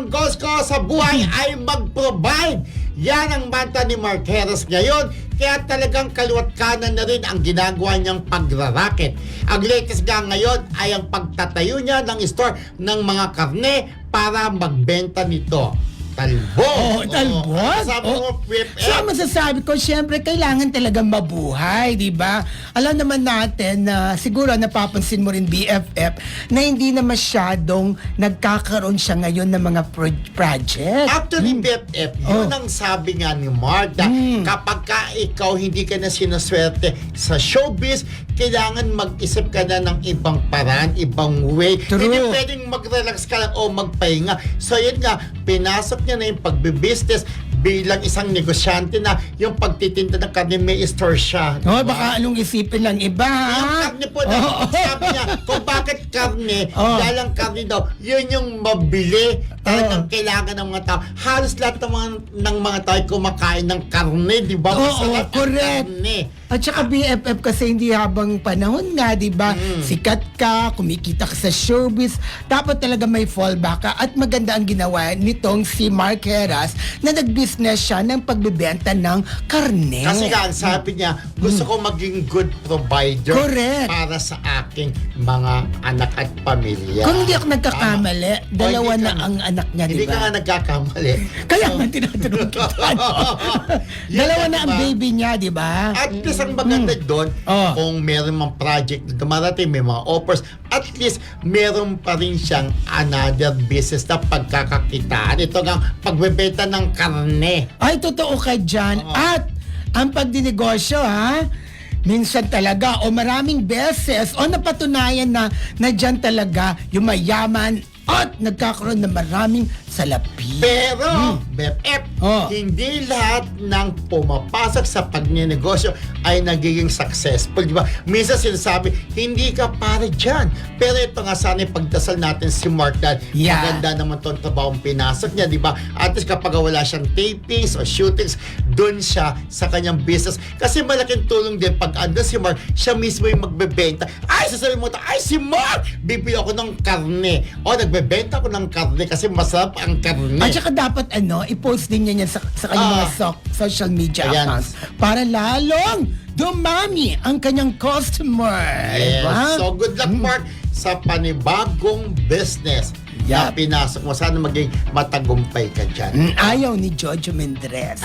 ang goals ko sa buhay ay mag-provide. Yan ang manta ni Mark Harris ngayon. Kaya talagang kaliwat kanan na rin ang ginagawa niyang pagraraket. Ang latest nga ngayon ay ang pagtatayo niya ng store ng mga karne para magbenta nito. Talbo. Oh, talbot? Sabi mo, Oh. Whip So, ang masasabi ko, syempre, kailangan talagang mabuhay, di ba? Alam naman natin na siguro napapansin mo rin BFF na hindi na masyadong nagkakaroon siya ngayon ng mga pro- project. Actually, BFF, yun Oh. ang sabi nga ni Mark na Mm. kapag ka ikaw hindi ka na sinaswerte sa showbiz, kailangan mag-isip ka na ng ibang paraan, ibang way. True. Hindi pwedeng mag-relax ka lang o magpahinga. So yun nga, pinasok niya na yung pagbibusiness bilang isang negosyante na yung pagtitinda ng karne may store siya. Oh, Diba? baka anong isipin ng iba, Yung karne po, na, Oo. sabi niya, kung bakit karne, Oh. dahil ang karne daw, yun yung mabili. Talagang Oh. kailangan ng mga tao. Halos lahat ng mga, ng mga tao ay kumakain ng karne, di ba? Oo, Masarap ang correct. Karne. At saka BFF kasi hindi habang panahon nga, di ba? Mm. Sikat ka, kumikita ka sa showbiz, dapat talaga may fallback ka. At maganda ang ginawa nitong si Mark Heras na nag-business siya ng pagbebenta ng karne. Kasi nga, ang sabi niya, gusto ko maging good provider Mm. Correct. para sa aking mga anak at pamilya. Kung hindi ako nagkakamali, Tama. dalawa na ka- ang anak niya, di Hindi ka ba? nga nagkakamali. Kaya nga tinatanong kita. ano? Yun Dalawa na ang diba? baby niya, di ba? At least ang maganda doon, Oh. kung meron mang project na dumarating, may mga offers, at least meron pa rin siyang another business na pagkakakitaan. Ito nga, pagbebenta ng karne. Ay, totoo ka dyan. Oo. At ang pagdinegosyo, ha? Minsan talaga, o maraming beses, o napatunayan na na dyan talaga yung mayaman at nagkakaroon ng maraming salapi. Pero, BFF, Oh. hindi lahat ng pumapasok sa pagnenegosyo ay nagiging successful, di ba? Minsan sinasabi, hindi ka para dyan. Pero ito nga sana yung pagdasal natin si Mark dahil Yeah. maganda naman itong trabaho pinasok niya, di ba? At least kapag wala siyang tapings o shootings, dun siya sa kanyang business. Kasi malaking tulong din pag andun si Mark, siya mismo yung magbebenta. Ay, sasabihin mo ito, ay si Mark! Bibili ako ng karne. O, nagbebenta ako ng karne kasi masarap ang karne. At saka dapat ano, i-post din niya yan sa, sa kanyang Ah. mga so- social media Ayan. accounts para lalong dumami ang kanyang customer. Yes. Diba? So, good luck, Mark, sa panibagong business na Yup. pinasok mo. Sana maging matagumpay ka dyan. Mm, Ayaw ni Jojo Mendres.